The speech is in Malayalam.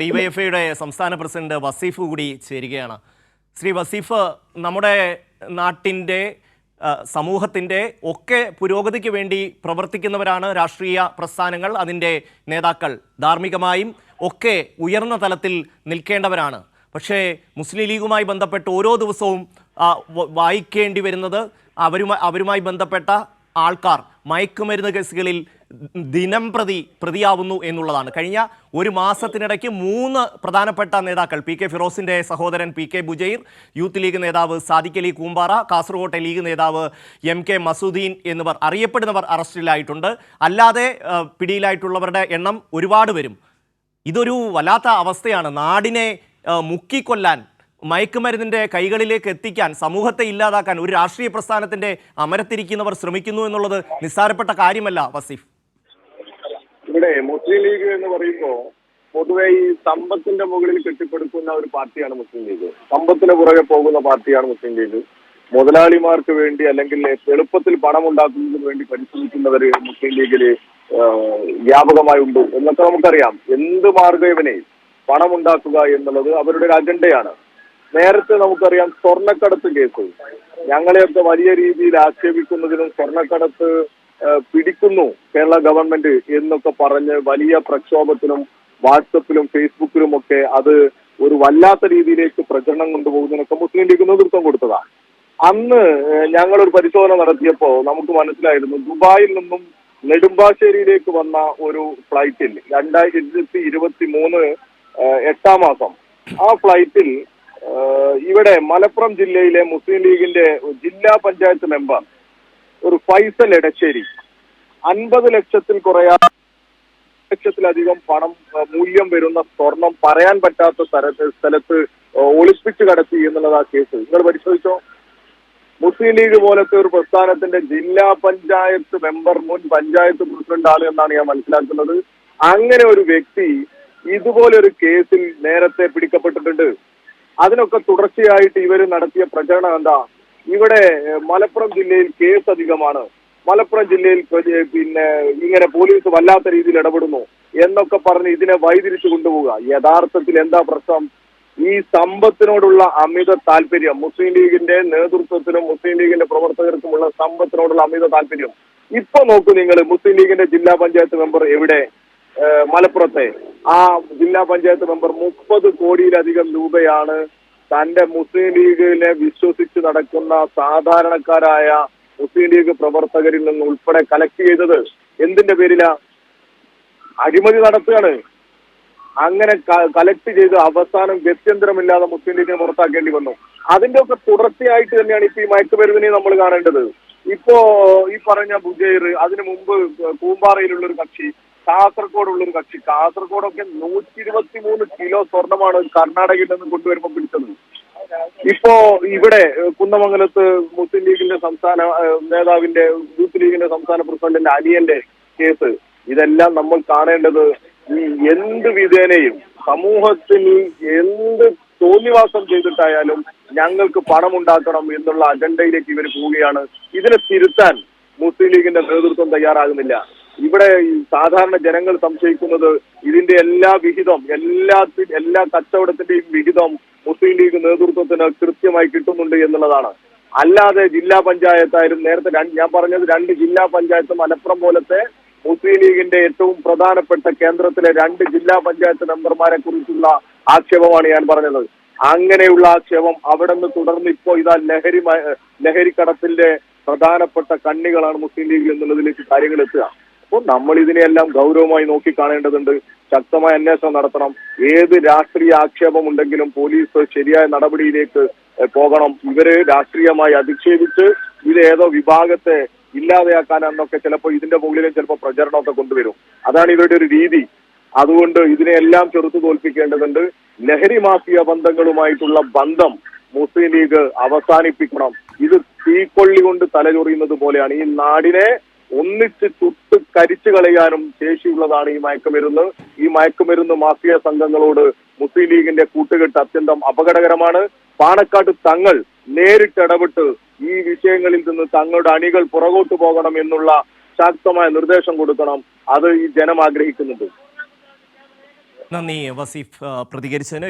ഡിവൈഎഫ്ഐയുടെ സംസ്ഥാന പ്രസിഡന്റ് വസീഫ് കൂടി ചേരുകയാണ്. ശ്രീ വസീഫ് നമ്മുടെ നാട്ടിന്റെ സമൂഹത്തിന്റെ ഒക്കെ പുരോഗതിക്ക് വേണ്ടി പ്രവർത്തിക്കുന്നവരാണ് രാഷ്ട്രീയ പ്രസ്ഥാനങ്ങൾ. അതിന്റെ നേതാക്കൾ ധാർമ്മികമായും ഒക്കെ ഉയർന്ന തലത്തിൽ നിൽക്കേണ്ടവരാണ്. പക്ഷേ മുസ്ലിം ലീഗുമായി ബന്ധപ്പെട്ട് ഓരോ ദിവസവും വായിക്കേണ്ടി വരുന്നത് അവരുമായി അവരുമായി ബന്ധപ്പെട്ട ആൾക്കാർ മയക്കുമരുന്ന് കേസുകളിൽ ദിനം പ്രതി പ്രതിയാവുന്നു എന്നുള്ളതാണ്. കഴിഞ്ഞ ഒരു മാസത്തിനിടയ്ക്ക് മൂന്ന് പ്രധാനപ്പെട്ട നേതാക്കൾ പി കെ ഫിറോസിന്റെ സഹോദരൻ P K Bujair youth league നേതാവ് സാദിഖ് അലി കൂമ്പാറ കാസർകോട്ടെ ലീഗ് നേതാവ് എം കെ മസൂദ്ദീൻ എന്നിവർ അറിയപ്പെടുന്നവർ അറസ്റ്റിലായിട്ടുണ്ട്. അല്ലാതെ പിടിയിലായിട്ടുള്ളവരുടെ എണ്ണം ഒരുപാട് വരും. ഇതൊരു വല്ലാത്ത അവസ്ഥയാണ്. നാടിനെ മുക്കിക്കൊല്ലാൻ മയക്കുമരുന്നിന്റെ കൈകളിലേക്ക് എത്തിക്കാൻ സമൂഹത്തെ ഇല്ലാതാക്കാൻ ഒരു രാഷ്ട്രീയ പ്രസ്ഥാനത്തിന്റെ അമരത്തിരിക്കുന്നവർ ശ്രമിക്കുന്നു എന്നുള്ളത് നിസ്സാരപ്പെട്ട കാര്യമല്ല വസീഫ്. ഇവിടെ മുസ്ലിം ലീഗ് എന്ന് പറയുമ്പോൾ പൊതുവെ ഈ സമ്പത്തിന്റെ മുകളിൽ കെട്ടിപ്പടുക്കുന്ന ഒരു പാർട്ടിയാണ് മുസ്ലിം ലീഗ്. സമ്പത്തിന് പുറകെ പോകുന്ന പാർട്ടിയാണ് മുസ്ലിം ലീഗ്. മുതലാളിമാർക്ക് വേണ്ടി അല്ലെങ്കിൽ എളുപ്പത്തിൽ പണം ഉണ്ടാക്കുന്നതിന് വേണ്ടി പരിശ്രമിക്കുന്നവര് മുസ്ലിം ലീഗിൽ വ്യാപകമായി ഉണ്ട് എന്നൊക്കെ നമുക്കറിയാം. എന്ത് മാർഗവനെ പണം ഉണ്ടാക്കുക എന്നുള്ളത് അവരുടെ ഒരു അജണ്ടയാണ്. നേരത്തെ നമുക്കറിയാം സ്വർണക്കടത്ത് കേസ്. ഞങ്ങളെയൊക്കെ വലിയ രീതിയിൽ ആക്ഷേപിക്കുന്നതിനും സ്വർണക്കടത്ത് പിടിക്കുന്നു കേരള ഗവൺമെന്റ് എന്നൊക്കെ പറഞ്ഞ് വലിയ പ്രക്ഷോഭത്തിനും വാട്സപ്പിലും ഫേസ്ബുക്കിലും ഒക്കെ അത് ഒരു വല്ലാത്ത രീതിയിലേക്ക് പ്രചരണം കൊണ്ടുപോകുന്നതിനൊക്കെ മുസ്ലിം ലീഗ് നേതൃത്വം കൊടുത്തതാണ്. അന്ന് ഞങ്ങളൊരു പരിശോധന നടത്തിയപ്പോൾ നമുക്ക് മനസ്സിലായിരുന്നു ദുബായിൽ നിന്നും നെടുമ്പാശ്ശേരിയിലേക്ക് വന്ന ഒരു ഫ്ലൈറ്റിൽ രണ്ടായിരത്തി ഇരുപത്തി മൂന്ന് എട്ടാം മാസം. ആ ഫ്ലൈറ്റിൽ ഇവിടെ മലപ്പുറം ജില്ലയിലെ മുസ്ലിം ലീഗിന്റെ ജില്ലാ പഞ്ചായത്ത് മെമ്പർ ഒരു ഫൈസൽ എടശ്ശേരി അൻപത് ലക്ഷത്തിൽ കുറയാ ലക്ഷത്തിലധികം പണം മൂല്യം വരുന്ന സ്വർണം പറയാൻ പറ്റാത്ത സ്ഥലത്ത് സ്ഥലത്ത് ഒളിപ്പിച്ചു കടത്തി എന്നുള്ളത് ആ കേസ്. നിങ്ങൾ പരിശോധിച്ചോ? മുസ്ലിം ലീഗ് പോലത്തെ ഒരു പ്രസ്ഥാനത്തിന്റെ ജില്ലാ പഞ്ചായത്ത് മെമ്പർ മുൻ പഞ്ചായത്ത് പ്രസിഡന്റ് ആണ് എന്നാണ് ഞാൻ മനസ്സിലാക്കുന്നത്. അങ്ങനെ ഒരു വ്യക്തി ഇതുപോലൊരു കേസിൽ നേരത്തെ പിടിക്കപ്പെട്ടിട്ടുണ്ട്. അതിനൊക്കെ തുടർച്ചയായിട്ട് ഇവർ നടത്തിയ പ്രചരണം എന്താ? ഇവിടെ മലപ്പുറം ജില്ലയിൽ കേസ് അധികമാണ്. മലപ്പുറം ജില്ലയിൽ പിന്നെ ഇങ്ങനെ പോലീസ് വല്ലാത്ത രീതിയിൽ ഇടപെടുന്നു എന്നൊക്കെ പറഞ്ഞ് ഇതിനെ വഴിതിരിച്ചു കൊണ്ടുപോവുക. യഥാർത്ഥത്തിൽ എന്താ പ്രശ്നം? ഈ സമ്പത്തിനോടുള്ള അമിത താല്പര്യം മുസ്ലിം ലീഗിന്റെ നേതൃത്വത്തിനും മുസ്ലിം ലീഗിന്റെ പ്രവർത്തകർക്കുമുള്ള സമ്പത്തിനോടുള്ള അമിത താല്പര്യം. ഇപ്പൊ നോക്കൂ നിങ്ങൾ മുസ്ലിം ലീഗിന്റെ ജില്ലാ പഞ്ചായത്ത് മെമ്പർ എവിടെ? മലപ്പുറത്തെ. ആ ജില്ലാ പഞ്ചായത്ത് മെമ്പർ മുപ്പത് കോടിയിലധികം രൂപയാണ് തന്റെ മുസ്ലിം ലീഗിനെ വിശ്വസിച്ച് നടക്കുന്ന സാധാരണക്കാരായ മുസ്ലിം ലീഗ് പ്രവർത്തകരിൽ നിന്ന് ഉൾപ്പെടെ കലക്ട് ചെയ്തത് എന്തിന്റെ പേരിലാ? അഴിമതി നടത്തുകയാണ്. അങ്ങനെ കലക്ട് ചെയ്ത് അവസാനം ഗത്യന്തരമില്ലാതെ മുസ്ലിം ലീഗിനെ പുറത്താക്കേണ്ടി വന്നു. അതിന്റെ ഒക്കെ തുടർച്ചയായിട്ട് തന്നെയാണ് ഇപ്പൊ ഈ മയക്കുമരുന്നിനെ നമ്മൾ കാണേണ്ടത്. ഇപ്പോ ഈ പറഞ്ഞ ബുജൈർ അതിനു മുമ്പ് കൂമ്പാറയിലുള്ള ഒരു കക്ഷി കാസർഗോഡുള്ള ഒരു കക്ഷി. കാസർഗോഡൊക്കെ നൂറ്റി ഇരുപത്തി മൂന്ന് കിലോ സ്വർണമാണ് കർണാടകയിൽ നിന്ന് കൊണ്ടുവരുമ്പോൾ പിടിച്ചത്. ഇപ്പോ ഇവിടെ കുന്നമംഗലത്ത് മുസ്ലിം ലീഗിന്റെ സംസ്ഥാന നേതാവിന്റെ യൂത്ത് ലീഗിന്റെ സംസ്ഥാന പ്രസിഡന്റിന്റെ അനിയന്റെ കേസ്. ഇതെല്ലാം നമ്മൾ കാണേണ്ടത് ഈ എന്ത് വിധേനയും സമൂഹത്തിൽ എന്ത് തോന്നിവാസം ചെയ്തിട്ടായാലും ഞങ്ങൾക്ക് പണം ഉണ്ടാക്കണം എന്നുള്ള അജണ്ടയിലേക്ക് ഇവർ പോവുകയാണ്. ഇതിനെ തിരുത്താൻ മുസ്ലിം ലീഗിന്റെ നേതൃത്വം തയ്യാറാകുന്നില്ല. ഇവിടെ സാധാരണ ജനങ്ങൾ സംശയിക്കുന്നത് ഇതിന്റെ എല്ലാ വിഹിതം എല്ലാ എല്ലാ കച്ചവടത്തിന്റെയും വിഹിതം മുസ്ലിം ലീഗ് നേതൃത്വത്തിന് കൃത്യമായി കിട്ടുന്നുണ്ട് എന്നുള്ളതാണ്. അല്ലാതെ ജില്ലാ പഞ്ചായത്തായാലും നേരത്തെ ഞാൻ പറഞ്ഞത് രണ്ട് ജില്ലാ പഞ്ചായത്ത് മലപ്പുറം പോലത്തെ മുസ്ലിം ലീഗിന്റെ ഏറ്റവും പ്രധാനപ്പെട്ട കേന്ദ്രത്തിലെ രണ്ട് ജില്ലാ പഞ്ചായത്ത് മെമ്പർമാരെ കുറിച്ചുള്ള ആക്ഷേപമാണ് ഞാൻ പറഞ്ഞത്. അങ്ങനെയുള്ള ആക്ഷേപം അവിടെ നിന്ന് തുടർന്ന് ഇപ്പോ ഇതാ ലഹരി ലഹരിക്കടത്തിന്റെ പ്രധാനപ്പെട്ട കണ്ണികളാണ് മുസ്ലിം ലീഗ് എന്നുള്ളതിലേക്ക് കാര്യങ്ങൾ എത്തുക. അപ്പോൾ നമ്മൾ ഇതിനെയെല്ലാം ഗൗരവമായി നോക്കി കാണേണ്ടതുണ്ട്. ശക്തമായ അന്വേഷണം നടത്തണം. ഏത് രാഷ്ട്രീയ ആക്ഷേപമുണ്ടെങ്കിലും പോലീസ് ശരിയായ നടപടിയിലേക്ക് പോകണം. ഇവർ രാഷ്ട്രീയമായി അധിക്ഷേപിച്ച് ഇത് ഏതോ വിഭാഗത്തെ ഇല്ലാതെയാക്കാനെന്നൊക്കെ ചിലപ്പോൾ ഇതിന്റെ മുകളിലും ചിലപ്പോൾ പ്രചരണമൊക്കെ കൊണ്ടുവരും. അതാണ് ഇവരുടെ ഒരു രീതി. അതുകൊണ്ട് ഇതിനെല്ലാം ചെറുത്തു തോൽപ്പിക്കേണ്ടതുണ്ട്. ലഹരി മാഫിയ ബന്ധങ്ങളുമായിട്ടുള്ള ബന്ധം മുസ്ലിം ലീഗ് അവസാനിപ്പിക്കണം. ഇത് തീക്കൊള്ളി കൊണ്ട് തലചൊറിയുന്നത് പോലെയാണ്. ഈ നാടിനെ ഒന്നിച്ച് ചുട്ട് കരിച്ചു കളയാനും ശേഷിയുള്ളതാണ് ഈ മയക്കുമരുന്ന്. ഈ മയക്കുമരുന്ന് മാഫിയ സംഘങ്ങളോട് മുസ്ലിം ലീഗിന്റെ കൂട്ടുകെട്ട് അത്യന്തം അപകടകരമാണ്. പാണക്കാട് തങ്ങൾ നേരിട്ട് ഇടപെട്ട് ഈ വിഷയങ്ങളിൽ നിന്ന് തങ്ങളുടെ അണികൾ പുറകോട്ട് പോകണം എന്നുള്ള ശക്തമായ നിർദ്ദേശം കൊടുക്കണം. അത് ഈ ജനം ആഗ്രഹിക്കുന്നുണ്ട്. നന്ദി വസീഫ് പ്രതികരിച്ചതിന്